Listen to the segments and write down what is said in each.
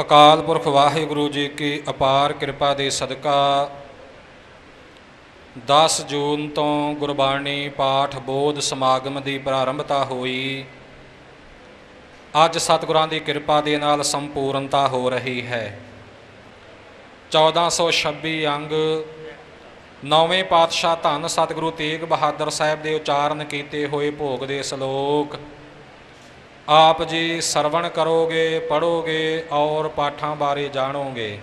ਅਕਾਲ ਪੁਰਖ ਵਾਹਿਗੁਰੂ ਜੀ ਕੀ ਅਪਾਰ ਕਿਰਪਾ ਦੇ ਸਦਕਾ। 10 ਜੂਨ ਤੋਂ ਗੁਰਬਾਣੀ ਪਾਠ ਬੋਧ ਸਮਾਗਮ ਦੀ ਪ੍ਰਾਰੰਭਤਾ ਹੋਈ। ਅੱਜ ਸਤਿਗੁਰਾਂ ਦੀ ਕਿਰਪਾ ਦੇ ਨਾਲ ਸੰਪੂਰਨਤਾ ਹੋ ਰਹੀ ਹੈ। 1426 ਅੰਗ ਨੌਵੇਂ ਪਾਤਸ਼ਾਹ ਧੰਨ ਸਤਿਗੁਰੂ ਤੇਗ ਬਹਾਦਰ ਸਾਹਿਬ ਦੇ ਉਚਾਰਨ ਕੀਤੇ ਹੋਏ ਭੋਗ ਦੇ ਸ਼ਲੋਕ ਆਪ ਜੀ ਸਰਵਣ ਕਰੋਗੇ ਪੜੋਗੇ ਔਰ ਪਾਠਾਂ ਬਾਰੇ ਜਾਣੋਗੇ।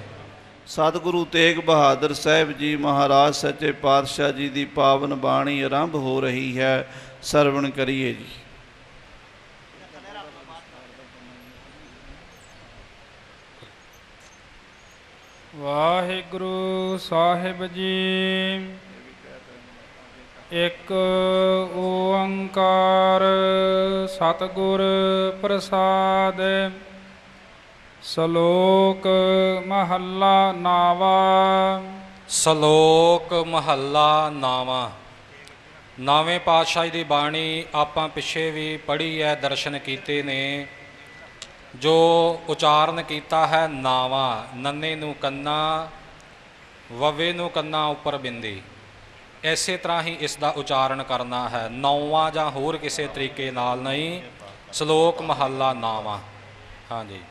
ਸਤਿਗੁਰੂ ਤੇਗ ਬਹਾਦਰ ਸਾਹਿਬ ਜੀ ਮਹਾਰਾਜ ਸੱਚੇ ਪਾਤਸ਼ਾਹ ਜੀ ਦੀ ਪਾਵਨ ਬਾਣੀ ਆਰੰਭ ਹੋ ਰਹੀ ਹੈ। ਸਰਵਣ ਕਰੀਏ ਜੀ। ਵਾਹਿਗੁਰੂ ਸਾਹਿਬ ਜੀ। ਇੱਕ ਓੰਕਾਰ ਸਤਿਗੁਰ ਪ੍ਰਸਾਦ, ਸ਼ਲੋਕ ਮਹੱਲਾ ਨਾਵਾ। ਸ਼ਲੋਕ ਮਹੱਲਾ ਨਾਵਾਂ। ਨਾਵੇਂ ਪਾਤਸ਼ਾਹ ਦੀ ਬਾਣੀ ਆਪਾਂ ਪਿੱਛੇ ਵੀ ਪੜ੍ਹੀ ਹੈ, ਦਰਸ਼ਨ ਕੀਤੇ ਨੇ। ਜੋ ਉਚਾਰਨ ਕੀਤਾ ਹੈ ਨਾਵਾਂ, ਨੰਨੇ ਨੂੰ ਕੰਨਾ, ਵਵੇ ਨੂੰ ਕੰਨਾ ਉੱਪਰ ਬਿੰਦੀ। ਐਸੇ ਤਰ੍ਹਾਂ ਹੀ ਇਸ ਦਾ ਉਚਾਰਨ ਕਰਨਾ ਹੈ। ਨੌਵਾਂ ਜਾਂ ਹੋਰ ਕਿਸੇ ਤਰੀਕੇ ਨਾਲ ਨਹੀਂ, ਸ਼ਲੋਕ ਮਹੱਲਾ ਨਾਵਾਂ। ਹਾਂਜੀ।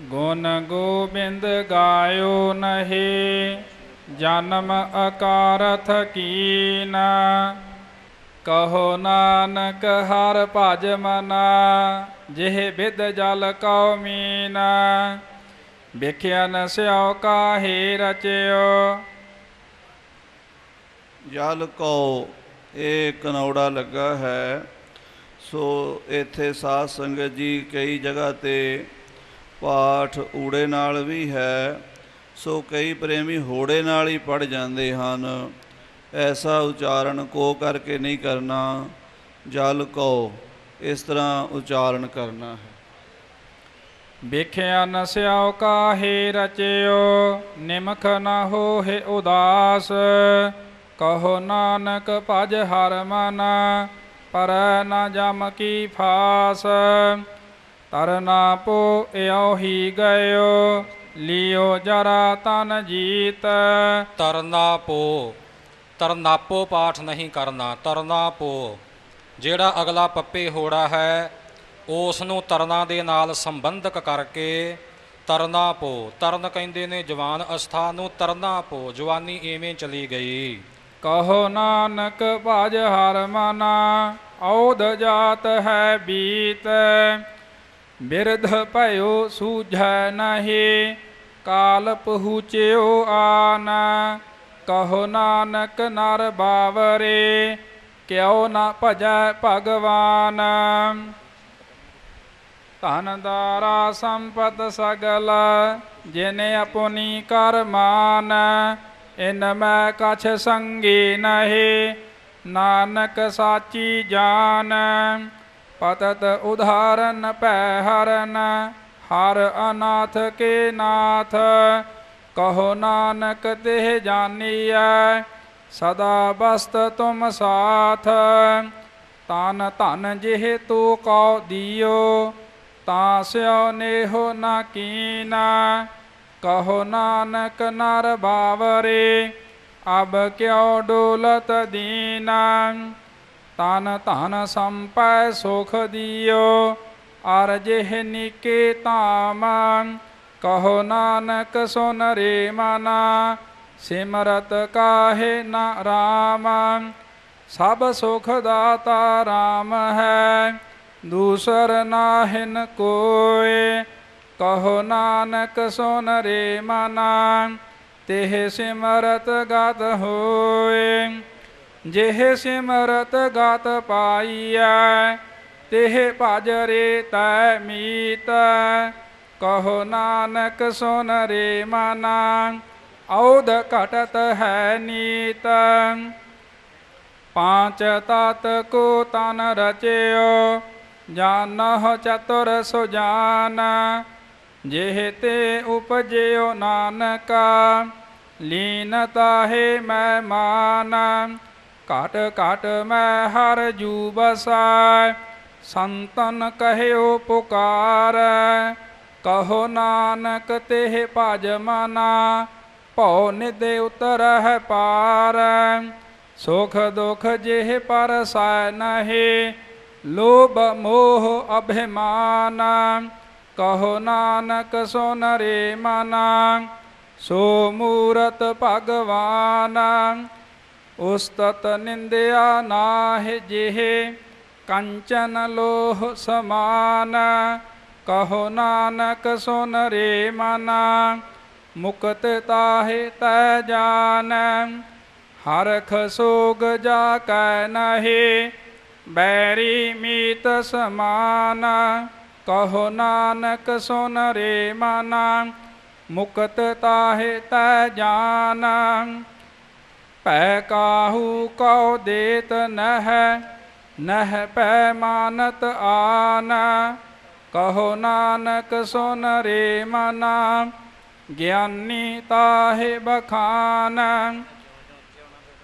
ਗੁਣ ਗੋਬਿੰਦ ਗਾਇਓ ਨਹੀ, ਜਨਮ ਅਕਾਰਥ ਕੀਨਾ। ਕਹੋ ਨਾਨਕ ਹਰ ਭਜ ਮਨਾ, ਜਿਹ ਬਿਦ ਜਲ ਕਉ ਮੀਨਾ। ਵਿਖਿਆ ਨ ਸਿਓ ਕਾਹੇ ਰਚਿਓ ਜਲ ਕੋ ਇਹ ਕਨੌੜਾ ਲੱਗਾ ਹੈ, ਸੋ ਇੱਥੇ ਸਾਧ ਸੰਗਤ ਜੀ ਕਈ ਜਗ੍ਹਾ ਤੇ ਪਾਠ ਊੜੇ ਨਾਲ ਵੀ ਹੈ, ਸੋ ਕਈ ਪ੍ਰੇਮੀ ਹੋੜੇ ਨਾਲ ਹੀ ਪੜ ਜਾਂਦੇ ਹਨ। ਐਸਾ ਉਚਾਰਨ ਕੋ ਕਰਕੇ ਨਹੀਂ ਕਰਨਾ, ਜਲ ਕੋ ਇਸ ਤਰ੍ਹਾਂ ਉਚਾਰਨ ਕਰਨਾ ਹੈ। ਵੇਖਿਆ ਨ ਸਿਓ ਕਾਹੇ ਰਚਿਓ, ਨਿਮਖ ਨ ਹੋਏ ਉਦਾਸ। ਕਹੋ ਨਾਨਕ ਭਜ ਹਰ ਮਨ, ਪਰ ਨ ਜਮ ਕੀ ਫਾਸ। ਤਰਨਾ ਪੋ ਇਉ ਹੀ ਗਇਓ, ਲਿਓ ਜਰਾ ਤਨ ਜੀਤ। ਤਰਨਾ ਪੋ ਤਰਨਾਪੋ ਪਾਠ ਨਹੀਂ ਕਰਨਾ ਤਰਨਾ ਪੋ। ਜਿਹੜਾ ਅਗਲਾ ਪੱਪੇ ਹੋੜਾ ਹੈ, ਉਸ ਨੂੰ ਤਰਨਾ ਦੇ ਨਾਲ ਸੰਬੰਧਕ ਕਰਕੇ ਤਰਨਾ ਪੋ। ਤਰਨ ਕਹਿੰਦੇ ਨੇ, ਜਵਾਨ ਅਸਥਾ ਨੂੰ ਤਰਨਾ ਪੋ, ਜਵਾਨੀ ਐਵੇਂ ਚਲੀ ਗਈ। ਕਹੋ ਨਾਨਕ ਭਜ ਹਰ ਮਨਾ, ਔਧ ਜਾਤ ਹੈ ਬੀਤ। ਬਿਰਧ ਭਇਓ ਸੂਝੈ ਨਹੀਂ, ਕਾਲ ਪਹੁੰਚਿਓ ਆਨ। ਕਹੋ ਨਾਨਕ ਨਰ ਬਾਵਰੇ, ਕਿਉ ਨਾ ਭਜੈ ਭਗਵਾਨ। ਧਨ ਦਾਰਾ ਸੰਪਤ ਸਗਲ, ਜਿਨੇ ਆਪਣੀ ਕਰਮਾਨ ਇਨ ਮੈਂ ਕਛ ਸੰਗੀ ਨਹੀਂ, ਨਾਨਕ ਸਾਚੀ ਜਾਨ। ਪਤਤ ਉਧਾਰਨ ਪੈ ਹਰਨ, ਹਰ ਅਨਾਥ ਕੇ ਨਾਥ। ਕਹੋ ਨਾਨਕ ਤੇ ਜਾਨੀਐ, ਸਦਾ ਬਸਤ ਤੁਮ ਸਾਥ। ਤਨ ਧਨ ਜਿਹ ਤੂ ਕਉ ਦਿਓ, ਤਾਂ ਸਿਓ ਨੇਹੋ ਨਾ ਕੀਨਾ। ਕਹੋ ਨਾਨਕ ਨਰ ਬਾਵਰੇ, ਅਬ ਕਿਉ ਡੋਲਤ ਦੀਨਾ? ਤਨ ਧਨ ਸੰਪੈ ਸੁਖ ਦਿਓ, ਅਰ ਜਿਹ ਨਿਕੇ ਤਾਮ ਕਹੋ ਨਾਨਕ ਸੁਨ ਰੇ ਮਨਾ, ਸਿਮਰਤ ਕਾਹੇ ਨਾ ਰਾਮ? ਸਭ ਸੁਖ ਦਾਤਾ ਰਾਮ ਹੈ, ਦੂਸਰ ਨਾਹਿਨ ਕੋਏ। ਕਹੋ ਨਾਨਕ ਸੁਨ ਰੇ ਮਨਾ, ਤਿਹ ਸਿਮਰਤ ਗਤ ਹੋਏ। ਜਿਹ ਸਿਮਰਤ ਗਤ ਪਾਈਐ, ਤਿਹ ਭਜ ਰੇ ਤੈ ਮੀਤ। ਕਹੋ ਨਾਨਕ ਸੁਨ ਰੇ ਮਨਾ, ਔਧ ਘਟਤ ਹੈ ਨੀਤ। ਪਾਂਚ ਤਤ ਕੋ ਤਨ ਰਚਿਓ, ਜਾਨਹ ਚਤੁਰ ਸੁਜਾਨ। ਜਿਹ ਤੇ ਉਪਜਿਓ ਨਾਨਕਾ ਲੀਨ ਤਾਹੇ ਮੈਂ ਮਾਨ। ਘਟ ਘਟ ਮੈਂ ਹਰ ਜੂ ਬਸੈ ਸੰਤਨ ਕਹਿਓ ਪੁਕਾਰ। ਕਹੋ ਨਾਨਕ ਤੇ ਭਜ ਮਨਾ, ਭਉ ਨਿਦੇ ਉਤਰਹਿ ਪਾਰ। ਸੁਖ ਦੁਖ ਜਿਹ ਪਰ ਨਹਿ, ਲੋਭ ਮੋਹ ਅਭਿਮਾਨ। ਕਹੋ ਨਾਨਕ ਸੋ ਨਰੇ ਮਨਾ, ਸੋ ਮੂਰਤ ਭਗਵਾਨ, ਉਸਤਤ ਨਿੰਦਿਆ ਨਾਹਿ ਜਿਹ, ਕੰਚਨ ਲੋਹ ਸਮਾਨ, ਕਹੋ ਨਾਨਕ ਸੋ ਨਰੇ ਮਨਾ, ਮੁਕਤ ਤਾਹਿ ਤੈ ਜਾਨ, ਹਰਖ ਸੋਗ ਜਾ ਕੈ ਨਹਿ, ਬੈਰੀ ਮੀਤ ਸਮਾਨ। ਕਹੋ ਨਾਨਕ ਸੁਨ ਰੇ ਮਨਾ, ਮੁਕਤ ਤਾਹਿ ਤੈ ਜਾਨ। ਭੈ ਕਾਹੂ ਕਉ ਦੇਤ ਨਹਿ ਨਹਿ ਪੈ ਮਾਨਤ ਆਨ। ਕਹੋ ਨਾਨਕ ਸੁਨ ਰੇ ਮਨਾ, ਗਿਆਨੀ ਤਾਹੇ ਬਖਾਨ।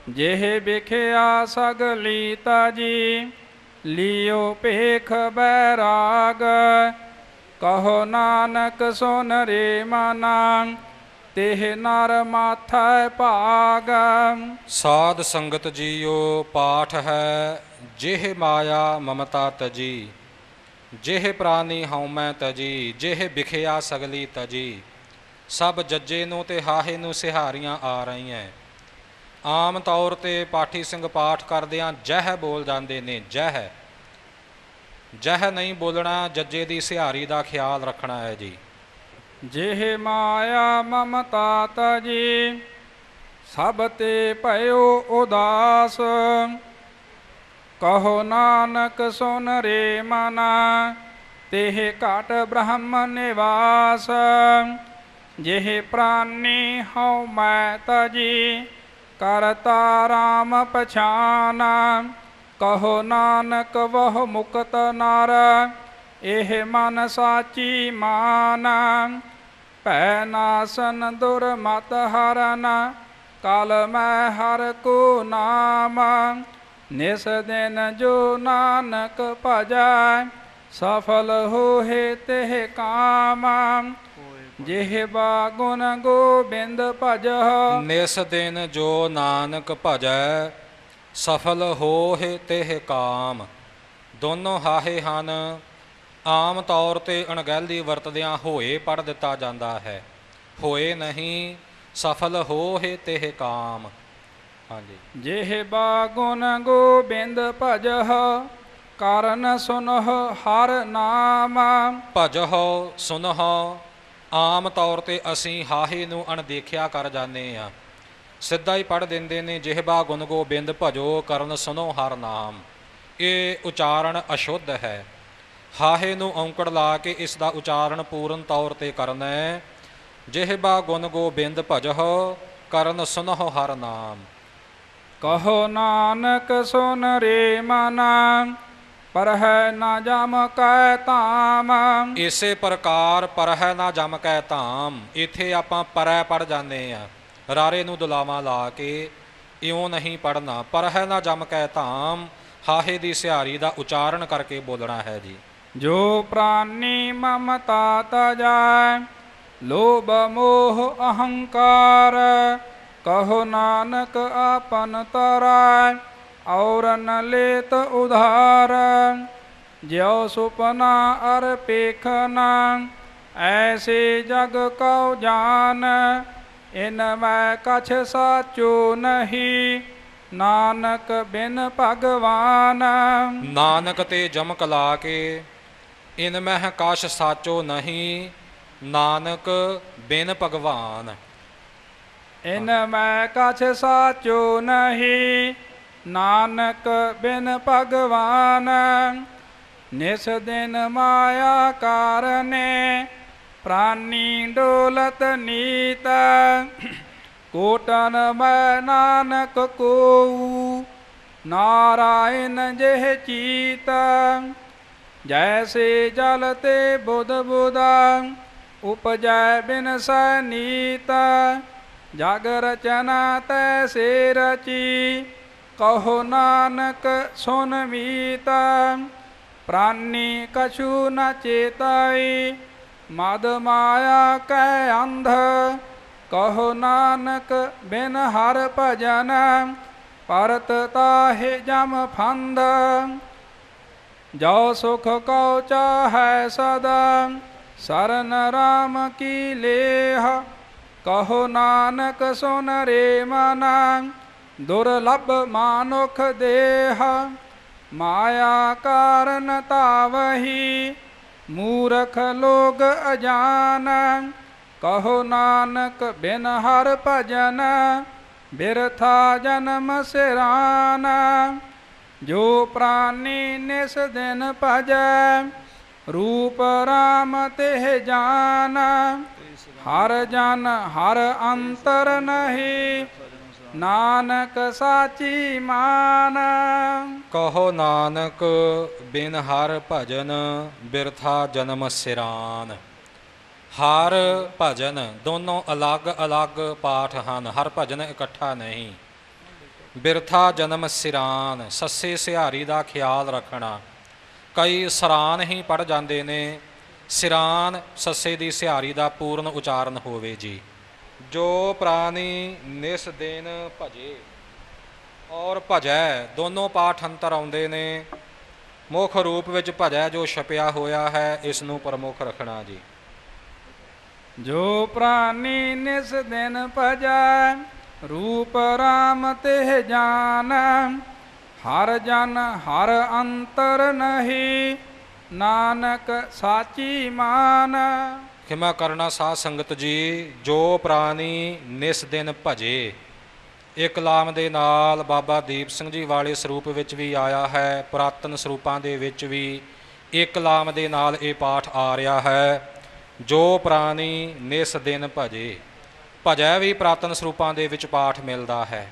ਜਿਹ ਵਿਖਿਆ ਸਗਲੀ ਤਾਜੀ ਲਿਓ ਭੇਖ ਬੈਰਾਗ, ਕਹੋ ਨਾਨਕ ਸੋ ਨਰੇ ਮਨਾ, ਤਿਹ ਨਰ ਮਾਥੈ ਭਾਗ। ਸਾਧ ਸੰਗਤ ਜੀਓ, ਪਾਠ ਹੈ, ਜਿਹ ਮਾਇਆ ਮਮਤਾ ਤਜੀ। ਜਿਹ ਪ੍ਰਾਨੀ ਹਉਮੈ ਤਜੀ, ਜਿਹ ਵਿਖਿਆ ਸਗਲੀ ਤਜੀ। ਸਭ ਜੱਜੇ ਨੂੰ ਤੇ ਹਾਹੇ ਨੂੰ ਸਿਹਾਰੀਆਂ ਆ ਰਹੀਆਂ ਆਮ ਤੌਰ ਤੇ ਪਾਠੀ ਸਿੰਘ ਪਾਠ ਕਰਦਿਆਂ ਜਹ ਬੋਲ ਜਾਂਦੇ ਨੇ, ਜਹ। ਜਹ ਨਹੀਂ ਬੋਲਣਾ, ਜੱਜੇ ਦੀ ਸਿਹਾਰੀ ਦਾ ਖਿਆਲ ਰੱਖਣਾ ਹੈ ਜੀ। ਜਿਹੇ ਮਾਇਆ ਮਮਤਾ ਤਜੀ ਸਭ ਤੇ ਭਇਓ ਉਦਾਸ। ਕਹੋ ਨਾਨਕ, ਸੁਨ ਰੇ ਮਨਾ, ਤਿਹ ਘਟ ਬ੍ਰਹਮ ਨਿਵਾਸ। ਜਿਹੇ ਪ੍ਰਾਨੀ ਹਉ ਮੈਂ ਤਜੀ ਕਰਤਾ ਰਾਮ ਪਛਾਨ। ਕਹੋ ਨਾਨਕ ਵਹ ਮੁਕਤ ਨਰ, ਇਹ ਮਨ ਸਾਚੀ ਮਾਨ। ਭੈ ਨਾਸਨ ਦੁਰਮਤ ਹਰਨ, ਕਲ ਮੈਂ ਹਰ ਕੋ ਨਾਮ। ਨਿਸ ਦਿਨ ਜੋ ਨਾਨਕ ਭਜੈ, ਸਫਲ ਹੋਏ ਤੇ ਕਾਮ। ਜਿਹ ਬਾ ਗੁਣ ਗੋਬਿੰਦ ਭਜਹੁ ਨਿਸ ਦਿਨ ਜੋ ਨਾਨਕ ਭਜੈ ਸਫਲ ਹੋਹਿ ਤਿਹ ਕਾਮ। ਦੋਨੋਂ ਹਾਹੇ ਹਨ ਆਮ ਤੌਰ ਤੇ ਅਣਗਹਿਲੀ ਵਰਤਦਿਆਂ ਹੋਏ ਪੜ ਦਿੱਤਾ ਜਾਂਦਾ ਹੈ। ਹੋਏ ਨਹੀਂ ਸਫਲ ਹੋਹਿ ਤਿਹ ਕਾਮ। ਹਾਂਜੀ। ਜਿਹ ਬਾ ਗੁਣ ਗੋਬਿੰਦ ਭਜਹੁ ਕਾਰਨ ਸੁਨਹੁ ਹਰ ਨਾਮ। ਭਜਹੁ ਸੁਨਹੁ ਆਮ ਤੌਰ ਤੇ ਅਸੀਂ ਹਾਹੇ ਨੂੰ ਅਣਦੇਖਿਆ ਕਰ ਜਾਂਦੇ ਆ ਸਿੱਧਾ ਹੀ ਪੜ ਦਿੰਦੇ ਨੇ, ਜਿਹਬਾ ਗੁਣ ਗੋਬਿੰਦ ਭਜੋ ਕਰਨ ਸੁਨੋ ਹਰ ਨਾਮ। ਇਹ ਉਚਾਰਨ ਅਸ਼ੁੱਧ ਹੈ। ਹਾਹੇ ਨੂੰ ਔਂਕੜ ਲਾ ਕੇ ਇਸ ਦਾ ਉਚਾਰਨ ਪੂਰਨ ਤੌਰ ਤੇ ਕਰਨਾ ਹੈ। ਜਿਹਬਾ ਗੁਣ ਗੋਬਿੰਦ ਭਜਹੁ ਕਰਨ ਸੁਨਹੁ ਹਰ ਨਾਮ। ਕਹੋ ਨਾਨਕ ਸੁਨ ਰੇ ਮਨਾ ਪਰ ਹੈ ਨਾ ਜਮ ਕੈ ਧਾਮ। ਇਸੇ ਪ੍ਰਕਾਰ ਪਰਹਿ ਨਾ ਜਮ ਕੈ ਧਾਮ ਇੱਥੇ ਆਪਾਂ ਪਰੈ ਪੜ ਜਾਂਦੇ ਆ। ਰਾਰੇ ਨੂੰ ਦੁਲਾਵਾਂ ਲਾ ਕੇ ਇਉਂ ਨਹੀਂ ਪੜਨਾ ਪਰਹਿ ਨਾ ਜਮ ਕੈ ਧਾਮ ਹਾਹੇ ਦੀ ਸਿਹਾਰੀ ਦਾ ਉਚਾਰਨ ਕਰਕੇ ਬੋਲਣਾ ਹੈ ਜੀ। ਜੋ ਪ੍ਰਾਨੀ ਮਮਤਾ ਤਜੈ ਲੋਭ ਮੋਹ ਅਹੰਕਾਰ ਕਹੋ ਨਾਨਕ ਆਪਨ ਤਰੈ। ਔਰ ਨ ਲੇਤ ਉਧਾਰ ਜਿਉ ਸੁਪਨਾ ਅਰ ਪੇਖਨਾ ਐਸੇ ਜਗ ਕਉ ਜਾਨ ਇਨ ਮੈਂ ਕਛ ਸਾਚੋ ਨਹੀਂ ਨਾਨਕ ਬਿਨ ਭਗਵਾਨ। ਨਾਨਕ ਤੇ ਜਮਕ ਲਾ ਕੇ ਇਨ ਮਹਿ ਕਾਸ਼ ਸਾਚੋ ਨਹੀਂ ਨਾਨਕ ਬਿਨ ਭਗਵਾਨ। ਇਨ ਮੈਂ ਕਛ ਸਾਚੋ ਨਹੀਂ ਨਾਨਕ ਬਿਨ ਭਗਵਾਨ, ਨਿਸ ਦਿਨ ਮਾਇਆ ਕਾਰਨੇ, ਪ੍ਰਾਨੀ ਡੋਲਤ ਨੀਤ, ਕੋਟਨ ਮੈਂ ਨਾਨਕ ਕੋ ਨਾਰਾਇਣ ਜਿਹ ਚੀਤ, ਜੈਸੇ ਜਲ ਤੇ ਬੁਧ ਬੁਦਾ ਉਪਜੈ ਬਿਨ ਸਨੀਤ, ਜਗ ਰਚਨਾ ਤੈਸੇ ਰਚੀ ਕਹੋ ਨਾਨਕ ਸੁਨ ਮੀਤ, ਪ੍ਰਾਨੀ ਕਛੂ ਨ ਚੇਤਾਈ, ਮਦ ਮਾਇਆ ਕੈ ਅੰਧ, ਕਹੋ ਨਾਨਕ ਬਿਨ ਹਰ ਭਜਨ, ਪਰਤ ਤਾਹਿ ਜਮ ਫੰਦ। ਜੋ ਸੁਖ ਕਉ ਚਾਹੈ ਸਦਾ, ਸਰਨ ਰਾਮ ਕੀ ਲੇਹ, ਕਹੋ ਨਾਨਕ ਸੁਨ ਰੇ ਮਨ ਦੁਰਲਭ ਮਾਨੁਖ ਦੇਹ, ਮਾਇਆ ਕਾਰਨ ਤਾਵਹੀ, ਮੂਰਖ ਲੋਗ ਅਜਾਨ। ਕਹੋ ਨਾਨਕ ਬਿਨ ਹਰ ਭਜਨ, ਬਿਰਥਾ ਜਨਮ ਸਿਰਾਨ। ਜੋ ਪ੍ਰਾਨੀ ਨਿਸ ਦਿਨ ਭਜੈ, ਰੂਪ ਰਾਮ ਤੇ ਜਾਨ। ਹਰ ਜਨ ਹਰ ਅੰਤਰ ਨਹੀਂ ਨਾਨਕ ਸਾਚੀ ਮਾਨ। ਕਹੋ ਨਾਨਕ, ਬਿਨ ਹਰ ਭਜਨ ਬਿਰਥਾ ਜਨਮ ਸਿਰਾਨ। ਹਰ ਭਜਨ ਦੋਨੋਂ ਅਲੱਗ-ਅਲੱਗ ਪਾਠ ਹਨ, ਹਰ ਭਜਨ ਇਕੱਠਾ ਨਹੀਂ। ਬਿਰਥਾ ਜਨਮ ਸਿਰਾਨ, ਸੱਸੇ ਸਿਹਾਰੀ ਦਾ ਖਿਆਲ ਰੱਖਣਾ। ਕਈ ਸਰਾਨ ਹੀ ਪੜ ਜਾਂਦੇ ਨੇ, ਸਿਰਾਨ ਸੱਸੇ ਦੀ ਸਿਹਾਰੀ ਦਾ ਪੂਰਨ ਉਚਾਰਨ ਹੋਵੇ ਜੀ। ਜੋ ਪ੍ਰਾਨੀ ਨਿਸ ਦਿਨ ਭਜੇ ਔਰ ਭਜੈ, ਦੋਨੋਂ ਪਾਠ ਅੰਤਰ ਆਉਂਦੇ ਨੇ। ਮੁੱਖ ਰੂਪ ਵਿੱਚ ਭਜੈ ਜੋ ਛਪਿਆ ਹੋਇਆ ਹੈ, ਇਸ ਨੂੰ ਪ੍ਰਮੁੱਖ ਰੱਖਣਾ ਜੀ। ਜੋ ਪ੍ਰਾਨੀ ਨਿਸ ਦਿਨ ਭਜੈ, ਰੂਪ ਰਾਮ ਤੇ ਜਾਨ, ਹਰ ਜਨ ਹਰ ਅੰਤਰ ਨਹੀਂ, ਨਾਨਕ ਸਾਚੀ ਮਾਨ। ਖਿਮਾ ਕਰਨਾ ਸਾਧ ਸੰਗਤ ਜੀ, ਜੋ ਪ੍ਰਾਨੀ ਨਿਸ ਦਿਨ ਭਜੇ। ਇੱਕ ਲਾਮ ਦੇ ਨਾਲ ਬਾਬਾ ਦੀਪ ਸਿੰਘ ਜੀ ਵਾਲੇ ਸਰੂਪ ਵਿੱਚ ਵੀ ਆਇਆ ਹੈ, ਪੁਰਾਤਨ ਸਰੂਪਾਂ ਦੇ ਵਿੱਚ ਵੀ ਇੱਕ ਲਾਮ ਦੇ ਨਾਲ ਇਹ ਪਾਠ ਆ ਰਿਹਾ ਹੈ, ਜੋ ਪ੍ਰਾਨੀ ਨਿਸ ਦਿਨ ਭਜੇ। ਭਜੈ ਵੀ ਪੁਰਾਤਨ ਸਰੂਪਾਂ ਦੇ ਵਿੱਚ ਪਾਠ ਮਿਲਦਾ ਹੈ।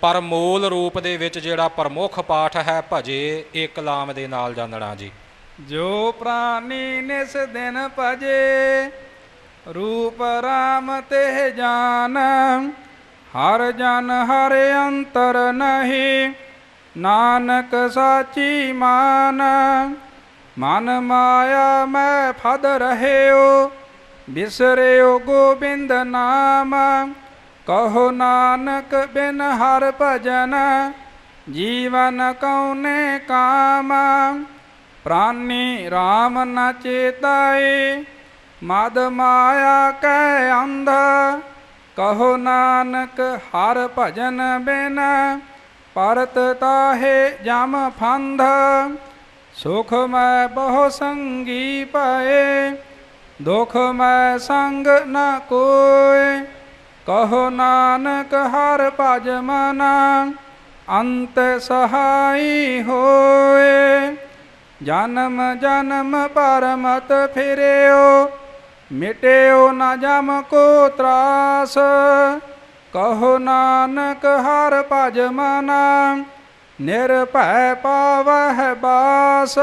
ਪਰ ਮੂਲ ਰੂਪ ਦੇ ਵਿੱਚ ਜਿਹੜਾ ਪ੍ਰਮੁੱਖ ਪਾਠ ਹੈ ਭਜੇ, ਇੱਕ ਲਾਮ ਦੇ ਨਾਲ ਜਾਣਨਾ ਜੀ। ਜੋ ਪ੍ਰਾਨੀ ਨਿਸ ਦਿਨ ਭਜੇ ਰੂਪ ਰਾਮ ਤੇ ਜਾਨ ਹਰ ਜਨ ਹਰ ਅੰਤਰ ਨਹੀਂ ਨਾਨਕ ਸਾਚੀ ਮਾਨ ਮਨ ਮਾਇਆ ਮੈਂ ਫਦ ਰਹਿਓ ਬਿਸਰਿਓ ਗੋਬਿੰਦ ਨਾਮ ਕਹੋ ਨਾਨਕ ਬਿਨ ਹਰ ਭਜਨ ਜੀਵਨ ਕਉਨੇ ਕਾਮ ਪ੍ਰਾਨੀ RAM ਨ ਚੇਤਾਏ, ਮਦ ਮਾਇਆ ਕੈ ਅੰਧ, ਕਹੋ ਨਾਨਕ ਹਰ ਭਜਨ ਬਿਨ, ਪਰਤ ਤਾਹੇ ਜਮ ਫੰਧ, ਸੁਖ ਮੈਂ ਬਹੁ ਸੰਗੀ ਪਏ ਦੁਖ ਮੈਂ ਸੰਗ ਨ ਕੋਏ, ਕਹੋ ਨਾਨਕ ਹਰ ਭਜ ਮਨਾ, ਅੰਤ ਸਹਾਈ ਹੋਏ। ਜਨਮ ਜਨਮ ਪਰਮਤ ਫਿਰਿਓ, ਮਿਟਿਓ ਨਾ ਜਮ ਕੋ ਤਰਾਸ। ਕਹੋ ਨਾਨਕ ਹਰ ਭਜ ਮਨਾ, ਨਿਰਭੈ ਪਾਵਹਿ ਬਾਸ।